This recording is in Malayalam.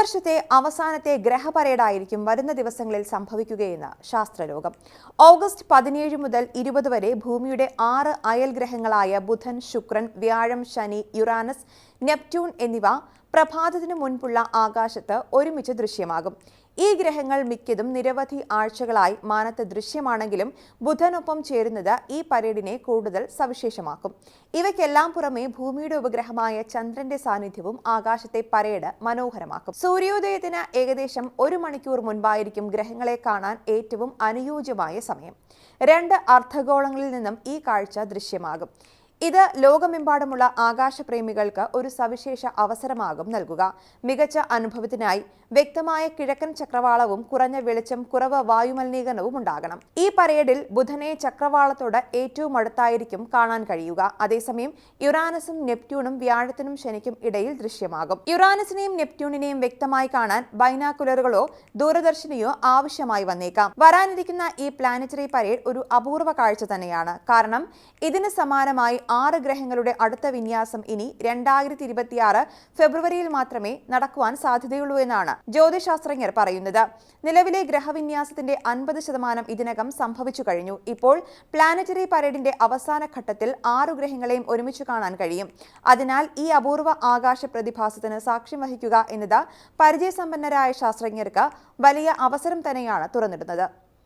വർഷത്തെ അവസാനത്തെ ഗ്രഹപരേഡായിരിക്കും വരുന്ന ദിവസങ്ങളിൽ സംഭവിക്കുകയെന്ന് ശാസ്ത്രലോകം. ഓഗസ്റ്റ് പതിനേഴ് മുതൽ ഇരുപത് വരെ ഭൂമിയുടെ ആറ് അയൽ ഗ്രഹങ്ങളായ ബുധൻ ശുക്രൻ വ്യാഴം ശനി യുറാനസ് നെപ്റ്റ്യൂൺ എന്നിവ പ്രഭാതത്തിനു മുൻപുള്ള ആകാശത്ത് ഒരുമിച്ച് ദൃശ്യമാകും. ഈ ഗ്രഹങ്ങൾ മിക്കതും നിരവധി ആഴ്ചകളായി മാനത്ത് ദൃശ്യമാണെങ്കിലും ബുധനൊപ്പം ചേരുന്നത് ഈ പരേഡിനെ കൂടുതൽ സവിശേഷമാക്കും. ഇവയ്ക്കെല്ലാം പുറമെ ഭൂമിയുടെ ഉപഗ്രഹമായ ചന്ദ്രന്റെ സാന്നിധ്യവും ആകാശത്തെ പരേഡ് മനോഹരമാക്കും. സൂര്യോദയത്തിന് ഏകദേശം ഒരു മണിക്കൂർ മുൻപായിരിക്കും ഗ്രഹങ്ങളെ കാണാൻ ഏറ്റവും അനുയോജ്യമായ സമയം. രണ്ട് അർദ്ധഗോളങ്ങളിൽ നിന്നും ഈ കാഴ്ച ദൃശ്യമാകും. ഇത് ലോകമെമ്പാടുമുള്ള ആകാശപ്രേമികൾക്ക് ഒരു സവിശേഷ അവസരമാകും നൽകുക. മികച്ച അനുഭവത്തിനായി വ്യക്തമായ കിഴക്കൻ ചക്രവാളവും കുറഞ്ഞ വെളിച്ചം കുറവ് വായുമലിനീകരണവും ഉണ്ടാകണം. ഈ പരേഡിൽ ബുധനെ ചക്രവാളത്തോട് ഏറ്റവും അടുത്തായിരിക്കും കാണാൻ കഴിയുക. അതേസമയം യുറാനസും നെപ്റ്റ്യൂണും വ്യാഴത്തിനും ശനിക്കും ഇടയിൽ ദൃശ്യമാകും. യുറാനസിനെയും നെപ്റ്റ്യൂണിനെയും വ്യക്തമായി കാണാൻ ബൈനാക്കുലറുകളോ ദൂരദർശിനിയോ ആവശ്യമായി വന്നേക്കാം. വരാനിരിക്കുന്ന ഈ പ്ലാനറ്ററി പരേഡ് ഒരു അപൂർവ കാഴ്ച തന്നെയാണ്. കാരണം ഇതിന് സമാനമായി ആറ് ഗ്രഹങ്ങളുടെ അടുത്ത വിന്യാസം ഇനി രണ്ടായിരത്തി ഇരുപത്തിയാറ് ഫെബ്രുവരിയിൽ മാത്രമേ നടക്കുവാൻ സാധ്യതയുള്ളൂ എന്നാണ് ജ്യോതിശാസ്ത്രജ്ഞർ പറയുന്നത്. നിലവിലെ ഗ്രഹവിന്യാസത്തിന്റെ അൻപത് ശതമാനം ഇതിനകം സംഭവിച്ചു കഴിഞ്ഞു. ഇപ്പോൾ പ്ലാനറ്ററി പരേഡിന്റെ അവസാന ഘട്ടത്തിൽ ആറു ഗ്രഹങ്ങളെയും ഒരുമിച്ച് കാണാൻ കഴിയും. അതിനാൽ ഈ അപൂർവ ആകാശ പ്രതിഭാസത്തിന് സാക്ഷ്യം വഹിക്കുക എന്നത് പരിചയസമ്പന്നരായ ശാസ്ത്രജ്ഞർക്ക് വലിയ അവസരം തന്നെയാണ് തുറന്നിടുന്നത്.